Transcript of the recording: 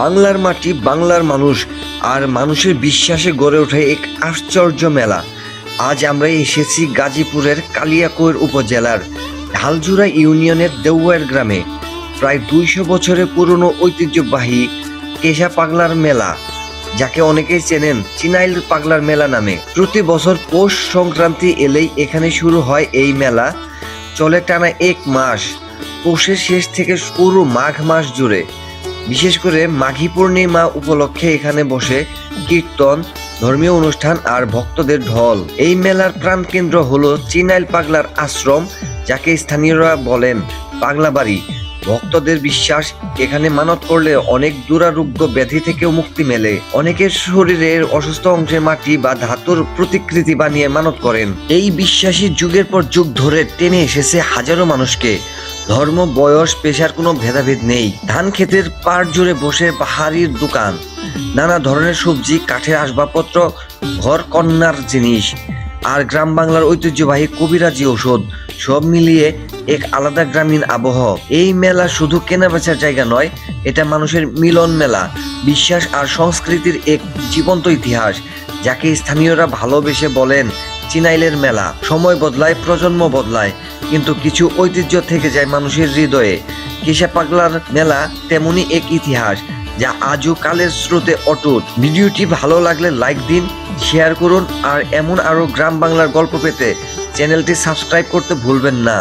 বাংলার মাটি, বাংলার মানুষ আর মানুষের বিশ্বাসে গড়ে ওঠে এক আশ্চর্য মেলা। আজ আমরা এসেছি গাজীপুরের কালিয়াকৈর উপজেলার ঢালজুরা ইউনিয়নের দেউয়ার গ্রামে। প্রায় দুইশো বছরের পুরনো ঐতিহ্যবাহী কেশা পাগলার মেলা, যাকে অনেকেই চেনেন চিনাইল পাগলার মেলা নামে। প্রতি বছর পৌষ সংক্রান্তি এলেই এখানে শুরু হয় এই মেলা। চলে টানা এক মাস। পৌষের শেষ থেকে পুরো মাঘ মাস জুড়ে। বিশেষ করে মাঘী পূর্ণিমা উপলক্ষে এখানে বসে কীর্তন, ধর্মীয় অনুষ্ঠান আর ভক্তদের ঢল। এই মেলার প্রাণকেন্দ্র হলো চিনাইল পাগলার আশ্রম, যাকে স্থানীয়রা বলেন পাগলা বাড়ি ভক্তদের বিশ্বাস, এখানে মানত করলে অনেক দুরারোগ্য ব্যাধি থেকেও মুক্তি মেলে। অনেকের শরীরের অসুস্থ অংশে মাটি বা ধাতুর প্রতিকৃতি বানিয়ে মানত করেন। এই বিশ্বাসী যুগের পর যুগ ধরে টেনে এসেছে হাজারো মানুষকে। ধর্ম, বয়স, পেশার কোনো ভেদাভেদ নেই। ধান ক্ষেতের পাড় জুড়ে বসে পাহাড়ির দোকান। নানা ধরনের সবজি, কাঠের আসবাবপত্র, ঘর কন্যার জিনিস। আর গ্রাম বাংলার ঐতিহ্যবাহী কবিরাজি ঔষধ, সব মিলিয়ে এক আলাদা গ্রামীণ আবহ। এই মেলা শুধু কেনাবেচার জায়গা নয়, এটা মানুষের মিলন মেলা, বিশ্বাস আর সংস্কৃতির এক জীবন্ত ইতিহাস, যাকে স্থানীয়রা ভালোবেসে বলেন চিনাইলের মেলা। সময় বদলায়, প্রজন্ম বদলায়, কিন্তু কিছু ঐতিহ্য থেকে যায় মানুষের হৃদয়ে। কেশা পাগলার মেলা, তেমনি এক ইতিহাস, যা আজও কালের স্রোতে অটুট। ভিডিওটি ভালো লাগলে লাইক দিন, শেয়ার করুন, আর এমন আরও গ্রাম বাংলার গল্প পেতে চ্যানেলটি সাবস্ক্রাইব করতে ভুলবেন না।